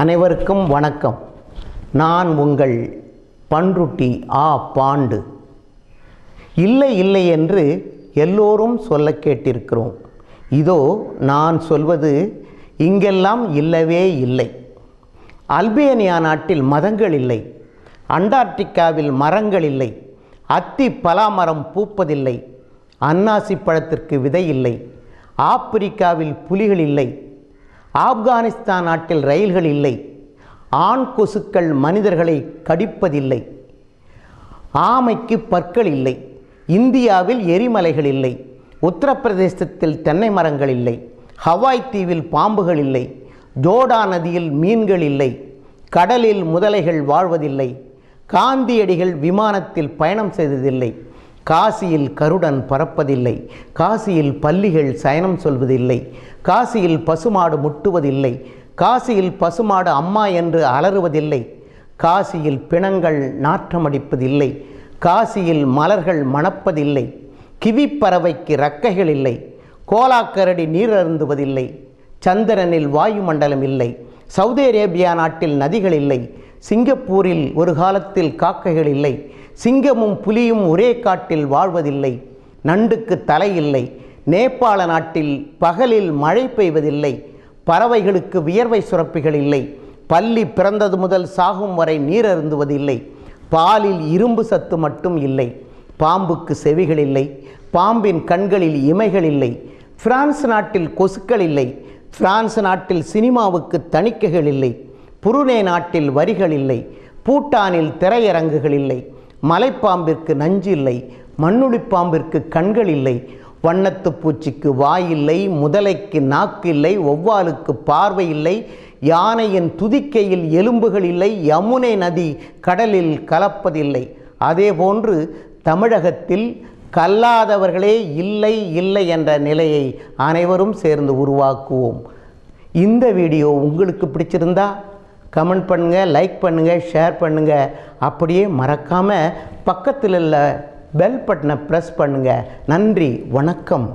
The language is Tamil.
அனைவருக்கும் வணக்கம். நான் உங்கள் பன்ருட்டி ஆ பாண்டு. இல்லை இல்லை என்று எல்லோரும் சொல்ல கேட்டிருக்கிறோம். இதோ நான் சொல்வது இங்கெல்லாம் இல்லவே இல்லை. அல்பேனியா நாட்டில் மதங்கள் இல்லை. அண்டார்டிகாவில் மரங்கள் இல்லை. அத்தி பலாமரம் பூப்பதில்லை. அன்னாசி பழத்திற்கு விதை இல்லை. ஆப்பிரிக்காவில் புலிகள் இல்லை. ஆப்கானிஸ்தான் நாட்டில் ரயில்கள் இல்லை. ஆண் கொசுக்கள் மனிதர்களை கடிப்பதில்லை. ஆமைக்கு பற்கள் இல்லை. இந்தியாவில் எரிமலைகள் இல்லை. உத்தரப்பிரதேசத்தில் தென்னை மரங்கள் இல்லை. ஹவாய் தீவில் பாம்புகள் இல்லை. ஜோடா நதியில் மீன்கள் இல்லை. கடலில் முதலைகள் வாழ்வதில்லை. காந்தியடிகள் விமானத்தில் பயணம் செய்ததில்லை. காசியில் கருடன் பறப்பதில்லை. காசியில் பல்லிகள் சயனம் சொல்வதில்லை. காசியில் பசுமாடு முட்டுவதில்லை. காசியில் பசுமாடு அம்மா என்று அலறுவதில்லை. காசியில் பிணங்கள் நாற்றமடிப்பதில்லை. காசியில் மலர்கள் மணப்பதில்லை. கிவிப்பறவைக்கு ரக்கைகள் இல்லை கோலாக்கரடி நீர் அருந்துவதில்லை சந்திரனில் வாயுமண்டலம் இல்லை சவுதி அரேபியா நாட்டில் நதிகள் இல்லை சிங்கப்பூரில் ஒரு காலத்தில் காக்கைகள் இல்லை. சிங்கமும் புலியும் ஒரே காட்டில் வாழ்வதில்லை. நண்டுக்கு தலை இல்லை. நேபாள நாட்டில் பகலில் மழை பெய்வதில்லை. பறவைகளுக்கு வியர்வை சுரப்பிகள் இல்லை. பள்ளி பிறந்தது முதல் சாகும் வரை நீர் அருந்துவதில்லை. பாலில் இரும்பு சத்து மட்டும் இல்லை. பாம்புக்கு செவிகள் இல்லை. பாம்பின் கண்களில் இமைகள் இல்லை. பிரான்ஸ் நாட்டில் கொசுக்கள் இல்லை. பிரான்ஸ் நாட்டில் சினிமாவுக்கு தணிக்கைகள் இல்லை. புருனே நாட்டில் வரிகள் இல்லை பூட்டானில் திரையரங்குகள் இல்லை மலைப்பாம்பிற்கு நஞ்சு இல்லை மண்ணுளிப்பாம்பிற்கு கண்கள் இல்லை வண்ணத்து பூச்சிக்கு வாய் இல்லை முதலைக்கு நாக்கு இல்லை ஒவ்வாலுக்கு பார்வை இல்லை யானையின் துதிக்கையில் எலும்புகள் இல்லை யமுனை நதி கடலில் கலப்பதில்லை. அதேபோன்று தமிழகத்தில் கல்லாதவர்களே இல்லை இல்லை என்ற நிலையை அனைவரும் சேர்ந்து உருவாக்குவோம். இந்த வீடியோ உங்களுக்கு பிடிச்சிருந்தா கமெண்ட் பண்ணுங்கள் லைக் பண்ணுங்கள் ஷேர் பண்ணுங்கள் அப்படியே மறக்காமல் பக்கத்தில் உள்ள பெல் பட்டனை ப்ரெஸ் பண்ணுங்கள் நன்றி வணக்கம்.